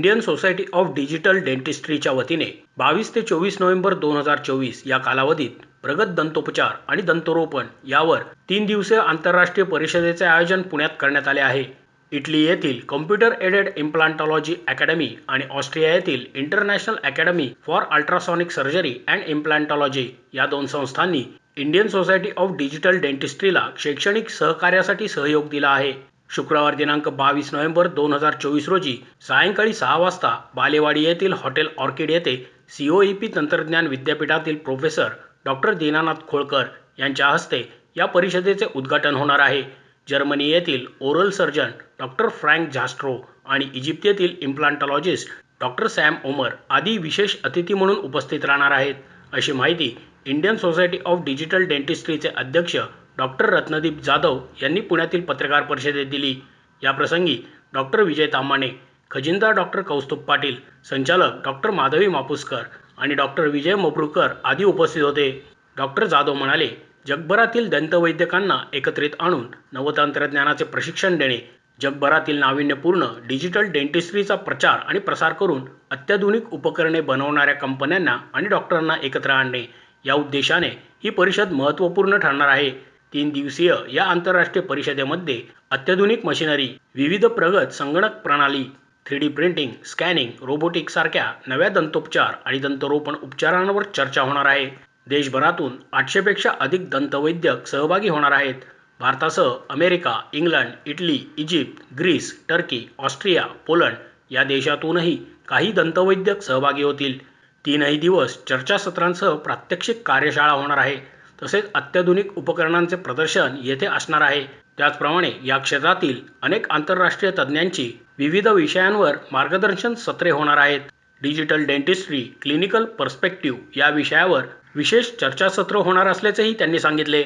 Indian society of digital डेंटिस्ट्रीच्या वतीने बावीस ते चोवीस नोव्हेंबर दोन हजार चोवीस या कालावधीत प्रगत दंतोपचार आणि दंतरोपण यावर तीन दिवसीय आंतरराष्ट्रीय परिषदेचे आयोजन पुण्यात करण्यात आले आहे. इटली येथील कॉम्प्युटर एडेड इम्प्लांटॉलॉजी अकॅडमी आणि ऑस्ट्रिया येथील international academy for ultrasonic surgery and implantology या दोन संस्थांनी इंडियन सोसायटी ऑफ डिजिटल डेंटिस्ट्रीला शैक्षणिक सहकार्यासाठी सहयोग दिला आहे. शुक्रवार दिनांक बावीस नोव्हेंबर दोन हजार चोवीस रोजी सायंकाळी सहा वाजता बालेवाडी येथील हॉटेल ऑर्किड येथे सीओईपी तंत्रज्ञान विद्यापीठातील प्रोफेसर डॉक्टर दीनानाथ खोळकर यांच्या हस्ते या परिषदेचे उद्घाटन होणार आहे. जर्मनी येथील oral surgeon doctor Frank Zastrow आणि इजिप्त येथील इम्प्लांटॉलॉजिस्ट डॉक्टर सॅम ओमर आदी विशेष अतिथी म्हणून उपस्थित राहणार आहेत. अशी माहिती इंडियन सोसायटी ऑफ डिजिटल डेंटिस्ट्रीचे अध्यक्ष डॉक्टर रत्नदीप जाधव यांनी पुण्यातील पत्रकार परिषदेत दिली. याप्रसंगी डॉक्टर विजय तामाने खजिनदार डॉक्टर कौस्तुभ पाटील संचालक डॉक्टर माधवी मापुसकर आणि डॉक्टर विजय मबरूकर आदी उपस्थित होते. डॉक्टर जाधव म्हणाले जगभरातील दंतवैद्यकांना एकत्रित आणून नवतंत्रज्ञानाचे प्रशिक्षण देणे जगभरातील नाविन्यपूर्ण डिजिटल डेंटिस्ट्रीचा प्रचार आणि प्रसार करून अत्याधुनिक उपकरणे बनवणाऱ्या कंपन्यांना आणि डॉक्टरांना एकत्र आणणे या उद्देशाने ही परिषद महत्त्वपूर्ण ठरणार आहे. तीन दिवसीय या आंतरराष्ट्रीय परिषदेमध्ये अत्याधुनिक मशिनरी विविध प्रगत संगणक प्रणाली three D printing scanning robotic सारख्या नव्या दंतोपचार आणि दंतरोपण उपचारांवर चर्चा होणार आहे. देशभरातून आठशेपेक्षा अधिक दंतवैद्यक सहभागी होणार आहेत. भारतासह America England Italy Egypt Greece Turkey Austria Poland या देशातूनही काही दंतवैद्यक सहभागी होतील. तीनही दिवस चर्चासत्रांसह प्रात्यक्षिक कार्यशाळा होणार आहे. तसेच अत्याधुनिक उपकरणांचे प्रदर्शन येथे असणार आहे. त्याचप्रमाणे या क्षेत्रातील अनेक आंतरराष्ट्रीय तज्ज्ञांची विविध विषयांवर मार्गदर्शन सत्रे होणार आहेत. डिजिटल डेंटिस्ट्री क्लिनिकल पर्स्पेक्टिव्ह या विषयावर विशेष चर्चासत्र होणार असल्याचेही त्यांनी सांगितले.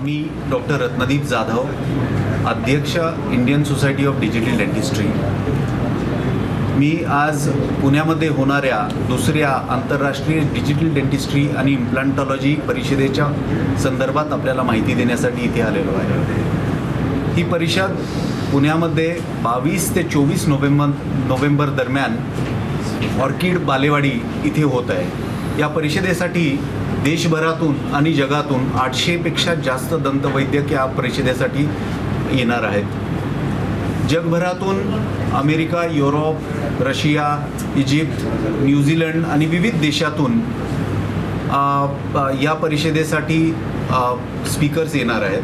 मी डॉक्टर रत्नदीप जाधव अध्यक्ष Indian society of digital dentistry. मी आज पुण्यामध्ये होणाऱ्या दुसऱ्या आंतरराष्ट्रीय डिजिटल डेंटिस्ट्री आणि इम्प्लांटॉलॉजी परिषदेच्या संदर्भात आपल्याला माहिती देण्यासाठी इथे आलेलो आहे. ही परिषद पुण्यामध्ये बावीस ते चोवीस नोव्हेंबर नोव्हेंबर दरम्यान ऑर्किड बालेवाडी इथे होत आहे. या परिषदेसाठी देशभरातून आणि जगातून आठशेपेक्षा जास्त दंतवैद्यक या परिषदेसाठी येणार आहेत. जगभरातून America Europe Russia Egypt New Zealand आणि विविध देशातून या परिषदेसाठी स्पीकर्स येणार आहेत.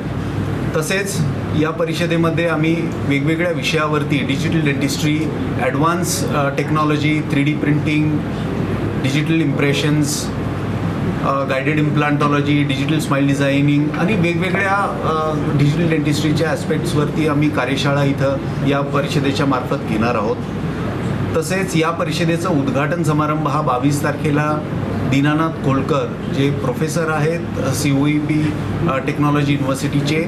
तसेच या परिषदेमध्ये आम्ही वेगवेगळ्या विषयावरती digital dentistry advance technology three D printing digital impressions guided implantology digital smile designing आणि वेगवेगळ्या डिजिटल डेंटिस्ट्रीच्या ॲस्पेक्ट्सवरती आम्ही कार्यशाळा इथं या परिषदेच्या मार्फत घेणार आहोत. तसेच या परिषदेचा उद्घाटन समारंभ हा बावीस तारखेला दीनानाथ कोलकर जे प्रोफेसर आहेत C O E P technology युनिव्हर्सिटीचे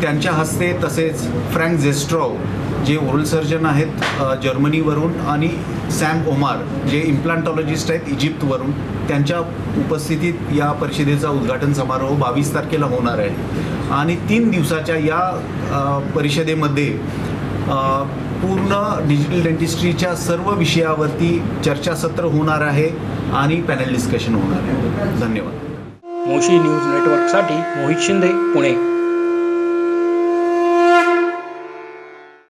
त्यांच्या हस्ते तसेच फ्रँक झेस्ट्रॉव जे ओरल सर्जन आहेत जर्मनीवरून आणि सॅम ओमार जे इम्प्लांटॉलॉजिस्ट आहेत इजिप्तवरून त्यांच्या उपस्थितीत या परिषदेचा उद्घाटन समारोह बावीस तारखेला होणार आहे. आणि तीन दिवसाच्या या परिषदेमध्ये पूर्ण डिजिटल डेंटिस्ट्रीच्या सर्व विषयावरती चर्चासत्र होणार आहे आणि पॅनल डिस्कशन होणार आहे. धन्यवाद. मोशी न्यूज नेटवर्कसाठी मोहित शिंदे पुणे.